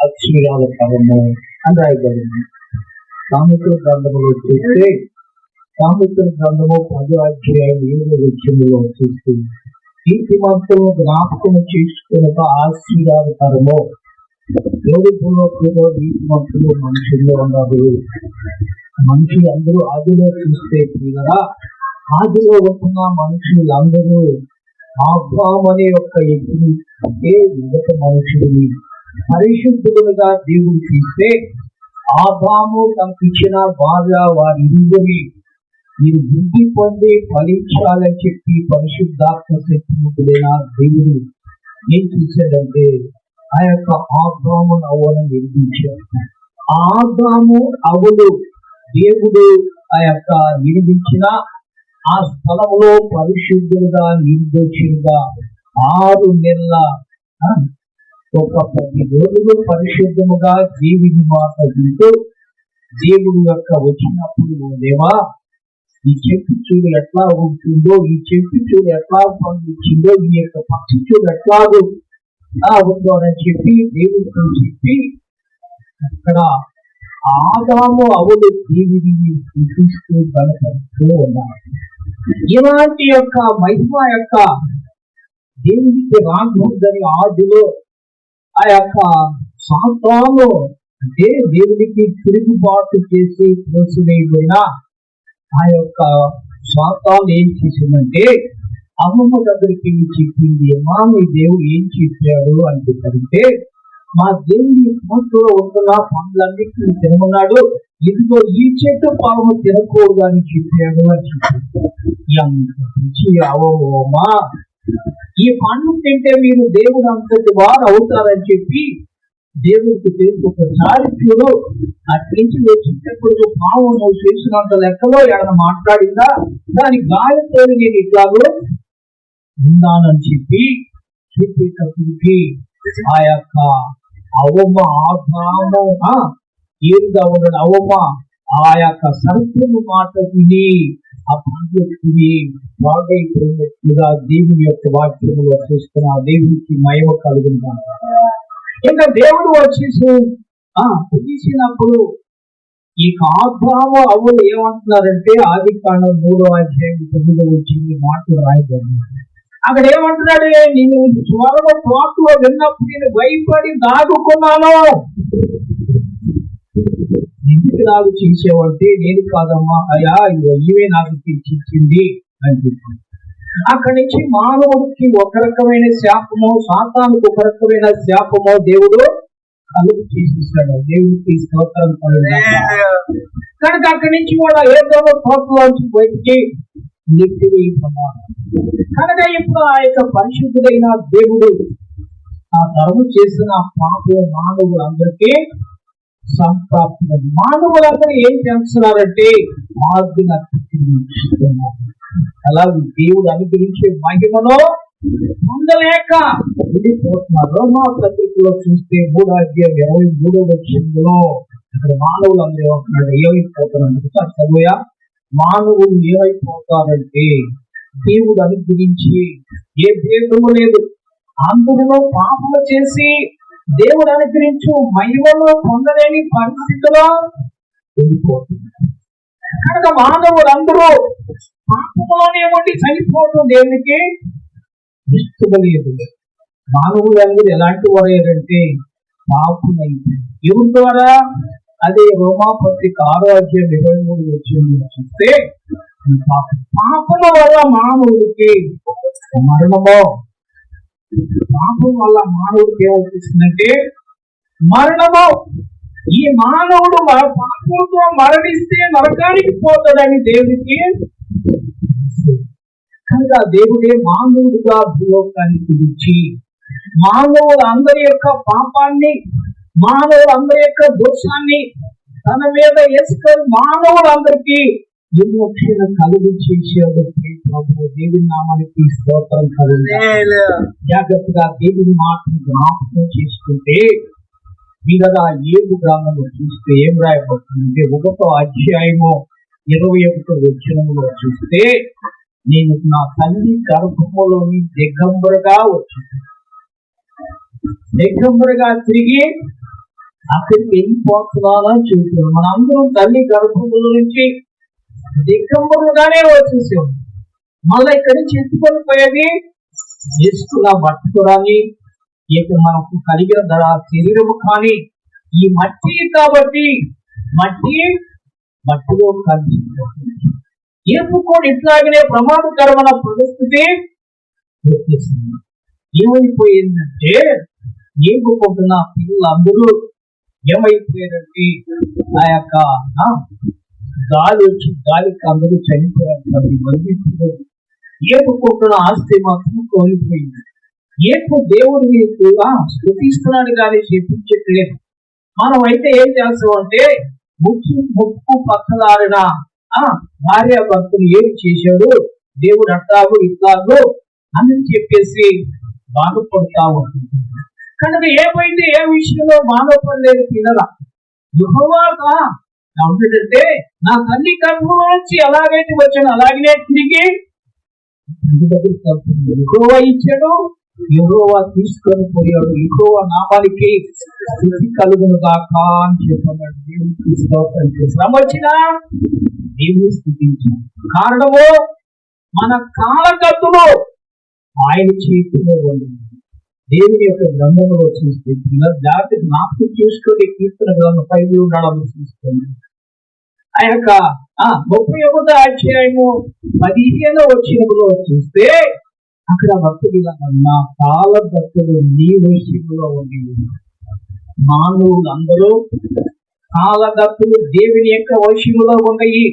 అక్షరాల కాలము అని రాయబడింది. సామెతల గ్రంథంలో చూస్తే సామెతల గ్రంథము పది అధ్యాయం ఏడు విషయంలో చూస్తే నీతి మంత్రులు జ్ఞాపకం చేసుకున్న ఆశీర్వాదకరము. దేవుడిలో నీతి మంత్రులు మనుషుల్లో ఉన్నారు మనుషులు అందరూ ఆదిలో చూస్తే కదా ఆదిలో ఉన్న మనుషులందరూ ఆహ్వామనే యొక్క ఎప్పుడు ఏ మొదట మనుషుడిని పరిశుద్ధులుగా దేవుడు తీస్తే ఆబ్రాము తమకిచ్చిన ఇచ్చిన భార్య వారిద్దరి మీరు బుద్ధి పొంది ఫలించాలని చెప్పి పరిశుద్ధాత్మ శక్తిముఖుడైన దేవుడు ఏం చూశాడంటే ఆ యొక్క ఆబ్రాము అవ్వను నిర్మించాడు ఆ అవులు దేవుడు ఆ యొక్క నిర్మించిన ఆ స్థలంలో పరిశుద్ధులుగా నిర్దోషులుగా ఆరు నెలల ఒక పది రోజులు పరిశుద్ధముగా జీవిని మాట వింటూ దేవుడు యొక్క వచ్చినప్పుడు "ఓ దేవా ఈ చెట్టు చూడు ఎట్లా ఉంటుందో ఈ చెట్టు చూడు ఎట్లా పండించిందో ఈ యొక్క పక్షి చూడు ఎట్లాగో ఆ ఉందో అని చెప్పి దేవుడితో చెప్పి అక్కడ ఆదాము అవులు దేవుడిని సృష్టిస్తూ బలపరుస్తూ ఉన్నారు ఇలాంటి యొక్క మహిమ యొక్క దేవునికి రాకూడదని ఆదిలో ఆ యొక్క సాతాను అంటే దేవుడికి తిరుగుబాటు చేసి మోసవేయబడిన ఆ యొక్క స్వార్థాలు ఏం చేసిందంటే అమ్మమ్మ దగ్గరికి చెప్పింది అమ్మా మీ దేవుడు ఏం చెప్పాడు అని చెప్పారంటే మా దేవుని మనసులో ఉంటున్న పండ్లన్నింటినీ తినమన్నాడు. ఇదిగో ఈ చెట్టు పాము తినకూడదు అని చెప్పాడు అని చెప్పి ఎంత రుచి అవమా ఈ పండు తింటే మీరు దేవుడు అంతటి వారు అవుతారని చెప్పి దేవుడికి తెలుసు. ఒకసారి చూడు అక్కడి నుంచి వచ్చేటప్పుడు పాము నువ్వు చేసినంత లెక్కలో ఏమైనా మాట్లాడిందా? దాని గాయంతో నేను ఇట్లాగో ఉన్నానని చెప్పి చెప్పేటప్పటికి ఆ యొక్క అవమ ఆత్మానం ఏరుగా ఉండడం అవమ ఆ యొక్క సర్పము మాట విని ఆ పండు బాగైపోయినట్లుగా దేవుని యొక్క వాక్యములో ఆ దేవునికి మయమ కలుగుతాను ఇంకా దేవుడు వచ్చేసి ఆ పిలిచినప్పుడు ఈ ఆగ్రామ అవులు ఏమంటున్నారంటే ఆది కాండం మూడో అధ్యాయం తొమ్మిదో వచ్చింది మాటలు రాయబడింది అక్కడ ఏమంటున్నాడు నేను స్వరము పాటలో విన్నప్పుడు నేను భయపడి దాగుకున్నాను. ఎందుకు నాకు చేసేవంటే నేను కాదమ్మా. అయ్యా ఇదిగో నాకు తీర్చిచ్చింది అని చెప్పాడు. అక్కడి నుంచి మానవుడికి ఒక రకమైన శాపమో సాతానికి ఒక రకమైన శాపమో దేవుడు కలుపు చేసేసాడు దేవుడికి స్తోత్రం కనుక అక్కడి నుంచి కూడా ఏదో తోటలోంచి బయటికి నెట్టివేయబడ్డాడు. కనుక ఇప్పుడు ఆ యొక్క పరిశుద్ధుడైన దేవుడు ఆ ధర్మ చేసిన పాపం మానవులందరికీ సంప్రాప్తి మానవులందరూ ఏం చేస్తున్నారంటే ఆజ్ఞ అతిక్రమిస్తున్నారు. అలాగే దేవుడు అనుగ్రహించే మహిమను పొందలేక వెళ్ళిపోతున్నారు. రోమా పత్రికలో చూస్తే మూడు అధ్యాయం ఇరవై మూడో వచ్చంలో అక్కడ మానవులు అందరూ ఏమంటున్నాడు ఏమైపోతున్నారు? చదువుయా? మానవులు ఏమైపోతారంటే దేవుడు అనుగ్రహించి ఏ భేదము లేదు. అందరిలో పాపలు చేసి దేవుడు అనుగ్రహించు మహిమను పొందలేని పరిస్థితిలో ఉండిపోతున్నారు కనుక మానవులందరూ పాపంలోనే ఉండి చనిపోవటం దేవునికి ఇష్టపడలేదు మానవులందరూ ఎలాంటి వారంటే పాపులైపోయారు. ఎవరి ద్వారా అదే రోమా పత్రిక ఆరో ఇరవై మూడు వచ్చింది చూస్తే పాపం పాపల వల్ల మానవుడికి మరణమో పాపం వల్ల మానవుడికి ఏమవుతుందంటే మరణము. ఈ మానవుడు పాపంతో మరణిస్తే నరకానికి పోతాడని దేవుడికి కనుక దేవుడే మానవుడుగా భూలోకానికి పిలిచి మానవులందరి యొక్క పాపాన్ని మానవులందరి యొక్క దోషాన్ని తన మీద వేసుకొని మానవులందరికీ విమోక్షణ కలుగు చేసేందుకు ప్రభు దేవుని నామానికి స్తోత్రం కలుగు జాగ్రత్తగా దేవుని మాటను జ్ఞాపకం చేసుకుంటే మీరగా ఏడు గ్రామంలో చూస్తే ఏం రాయబడుతుందంటే ఒకటో అధ్యాయము ఇరవై ఒకటో వచ్చినంలో చూస్తే నేను నా తల్లి గర్భములోని దిగంబరగా వచ్చాను. దిగంబరగా తిరిగి అక్కడికి వెళ్ళిపోతున్నారా చూస్తున్నాం. మనందరం తల్లి గర్భముల నుంచి దిగంబరుగానే వచ్చేసాం మళ్ళీ ఇక్కడ నుంచి ఎత్తుకొని పోయేది? మట్టితో పట్టుకోరాని ఇక మనకు కలిగిన ధర శరీరము కానీ ఈ మట్టి కాబట్టి మట్టి మట్టిలో కలిగి కూడా ఇట్లాగనే ప్రమాదకరమైన పరిస్థితి వచ్చేసింది. ఏమైపోయిందంటే ఏపుకుంటున్న పిల్లలందరూ ఏమైపోయారంటే ఆ యొక్క గాలి వచ్చి గాలికి అందరూ చనిపోయారు. అది మంది ఏపుకుంటున్న ఆస్తి మాత్రం కోల్పోయింది. ఏపు దేవుడిని కూడా స్థుతిస్తున్నాడు కానీ చెప్పించట్లేదు. మనం అయితే ఏం చేస్తాం అంటే ముక్కు ముక్కు పక్కలారిన ఆ భార్య భక్తులు ఏం చేశాడు? దేవుడు అట్టాగు ఇట్లాగు అని చెప్పేసి బాధపడతా ఉంటుంది కనుక ఏమైతే ఏ విషయంలో బాధపడలేదు పిల్లల యుహోవాత ఏమంటాడంటే నా తల్లి గర్భం నుంచి ఎలాగైతే వచ్చాను అలాగనే తిరిగి ఇంటి ఇచ్చాడు యెహోవా తీసుకొని పోయాడు. యెహోవా నామానికి స్థితి కలుగును కాక అని చెప్పాడు శ్రమ వచ్చినా దేవుని స్థుతించు కారణము మన కాలకత్తులు ఆయన చేతిలో ఉంది దేవుని యొక్క గ్రంథంలో చూస్తే జాతి జాగ్రత్త జ్ఞాపకం చేసుకొని కీర్తన గ్రంథం పైకి ఉండాలని చూసుకోండి ఆ యొక్క ఆ ముప్పై ఒకటో అధ్యాయము పదిహేను వచ్చినప్పుడు చూస్తే అక్కడ భక్తులు నా కాల భక్తులు నీ వయసులో ఉండి మానవులు అందరూ కాలగత్తులు దేవుని యొక్క వశములో ఉన్నాయి.